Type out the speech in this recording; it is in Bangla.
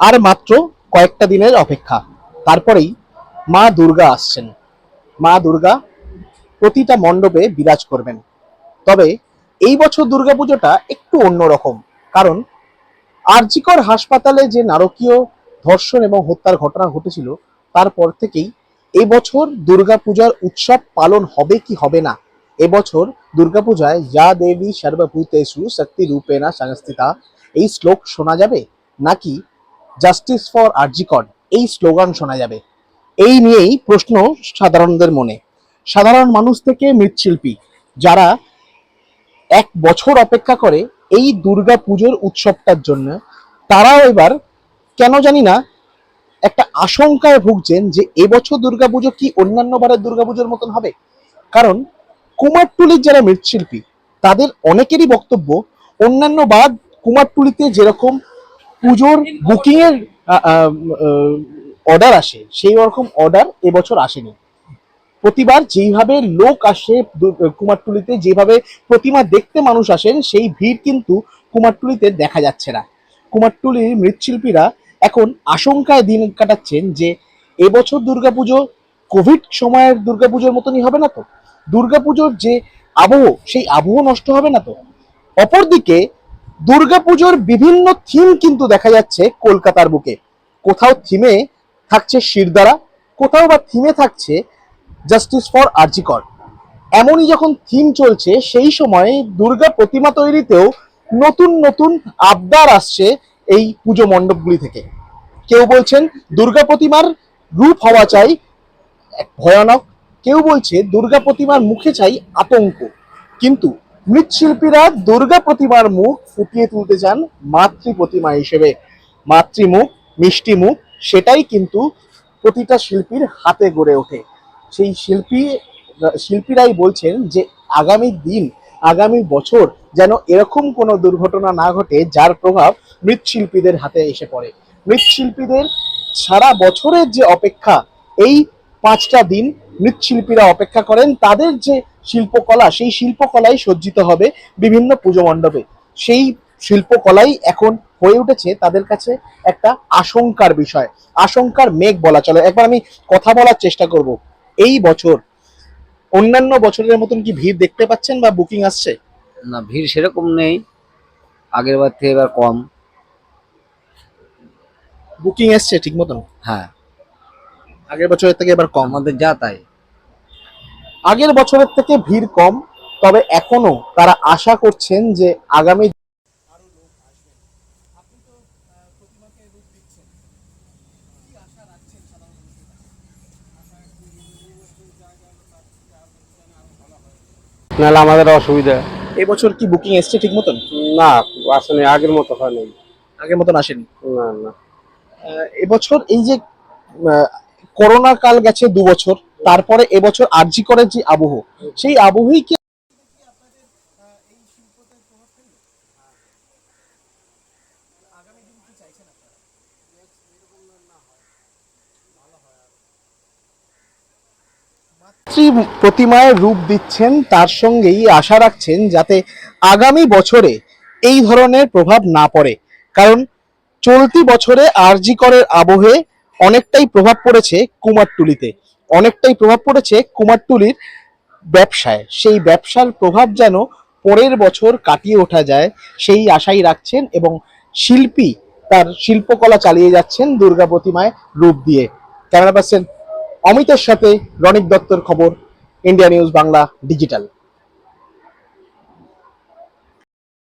আর মাত্র কয়েকটা দিনের অপেক্ষা। তারপরেই মা দুর্গা আসছেন। মা দুর্গা প্রতিটা মণ্ডপে বিরাজ করবেন। তবে এই বছর দুর্গাপুজোটা একটু অন্যরকম, কারণ আরজিকর হাসপাতালে যে নারকীয় ধর্ষণ এবং হত্যার ঘটনা ঘটেছিল, তারপর থেকেই এবছর দুর্গাপূজার উৎসব পালন হবে কি হবে না এবছর দুর্গাপূজায় যা দেবী সর্বভূতেষু শক্তি রূপেণা সংস্থিতা, এই শ্লোক শোনা যাবে? নাকি জাস্টিস ফর আরজিকর এই স্লোগান শোনা যাবে। এই নিয়েই প্রশ্ন সাধারণদের মনে। সাধারণ মানুষ থেকে মৃৎশিল্পী, যারা এক বছর অপেক্ষা করে এই দুর্গা পুজোর উৎসবটার জন্য, তারাও এবার কেন জানি না একটা আশঙ্কায় ভুগছেন যে এবছর দুর্গাপুজো কি অন্যান্য বারের দুর্গাপুজোর মতন হবে? কারণ কুমারটুলির যারা মৃৎশিল্পী, তাদের অনেকেরই বক্তব্য, অন্যান্য বার কুমারটুলিতে যেরকম পুজোর বুকিং এর অর্ডার আসে। সেই রকম অর্ডার এবছর আসেনি। প্রতিবার যেইভাবে লোক আসে কুমারটুলিতে, যেভাবে প্রতিমা দেখতে মানুষ আসেন, সেই ভিড় কিন্তু কুমারটুলিতে দেখা যাচ্ছে না। কুমারটুলির মৃৎশিল্পীরা এখন আশঙ্কায় দিন কাটাচ্ছেন যে, এবছর দুর্গাপুজো কোভিড সময়ের দুর্গাপুজোর মতনই হবে না তো? দুর্গাপুজোর যে আবহ, সেই আবহ নষ্ট হবে না তো? অপরদিকে দুর্গাপুজোর বিভিন্ন থিম কিন্তু দেখা যাচ্ছে কলকাতার বুকে। কোথাও থিমে থাকছে শিরদারা কোথাও বা থিমে থাকছে জাস্টিস ফর আরজিকর এমনই যখন থিম চলছে, সেই সময় দুর্গা প্রতিমা তৈরিতেও নতুন নতুন আবদার আসছে এই পুজো মণ্ডপগুলি থেকে। কেউ বলছেন দুর্গা প্রতিমার রূপ হওয়া চাই ভয়ানক, কেউ বলছে দুর্গা প্রতিমার মুখে চাই আতঙ্ক। কিন্তু মৃৎশিল্পীরা দুর্গা প্রতিমার মুখ ফুটিয়ে তুলতে চান মাতৃ প্রতিমা হিসেবে। মাতৃমুখ মিষ্টি মুখ সেটাই কিন্তু প্রতিটা শিল্পীর হাতে গড়ে ওঠে। সেই শিল্পী, শিল্পীরাই বলছেন যে, আগামী দিন, আগামী বছর যেন এরকম কোনো দুর্ঘটনা না ঘটে যার প্রভাব মৃৎশিল্পীদের হাতে এসে পড়ে। মৃৎশিল্পীদের সারা বছরের যে অপেক্ষা, এই পাঁচটা দিন মৃৎশিল্পীরা অপেক্ষা করেন, তাদের যে শিল্পকলা সেই শিল্পকলাই সজ্জিত হবে বিভিন্ন পুজো মণ্ডপে। সেই শিল্পকলাই এখন হয়ে উঠেছে তাদের কাছে একটা আশঙ্কার বিষয় আশঙ্কার মেঘ বলা চলে। একবার আমি কথা বলার চেষ্টা করব। এই বছর অন্যান্য বছরের মতন কি ভিড় দেখতে পাচ্ছেন বা বুকিং আসছে? না ভিড় সেরকম নেই। আগের বার থেকে এবার কম। বুকিং এসছে ঠিক মতন? হ্যাঁ। আগের বছরের থেকে এবার কম। আমাদের যা তাই। আগের বছরের থেকে ভিড় কম তবে এখনও তারা আশা করছেন যে আগামী নাহলে আমাদের অসুবিধা। এবছর কি বুকিং এসছে ঠিক মতন? না আসলে আগের মতো হয়নি। আগের মতন আসেনি? না না। এবছর এই যে করোনা কাল গেছে দু বছর তারপরে এবছর আরজি করার যে আবহ, সেই আবহই কি প্রতিমায় রূপ দিচ্ছেন, তার সঙ্গেই আশা রাখছেন যাতে আগামী বছরে এই ধরনের প্রভাব না পড়ে। কারণ চলতি বছরে আরজি করের আবহে অনেকটাই প্রভাব পড়েছে কুমারটুলিতে। অনেকটাই প্রভাব পড়েছে কুমারটুলির ব্যবসায়। সেই ব্যবসার প্রভাব যেন পরের বছর কাটিয়ে ওঠা যায়, সেই আশাই রাখছেন এবং শিল্পী তার শিল্পকলা চালিয়ে যাচ্ছেন দুর্গা প্রতিমায় রূপ দিয়ে। ক্যামেরা পার্সন অমিতের সাথে রনিক দত্তর খবর, ইন্ডিয়া নিউজ বাংলা ডিজিটাল।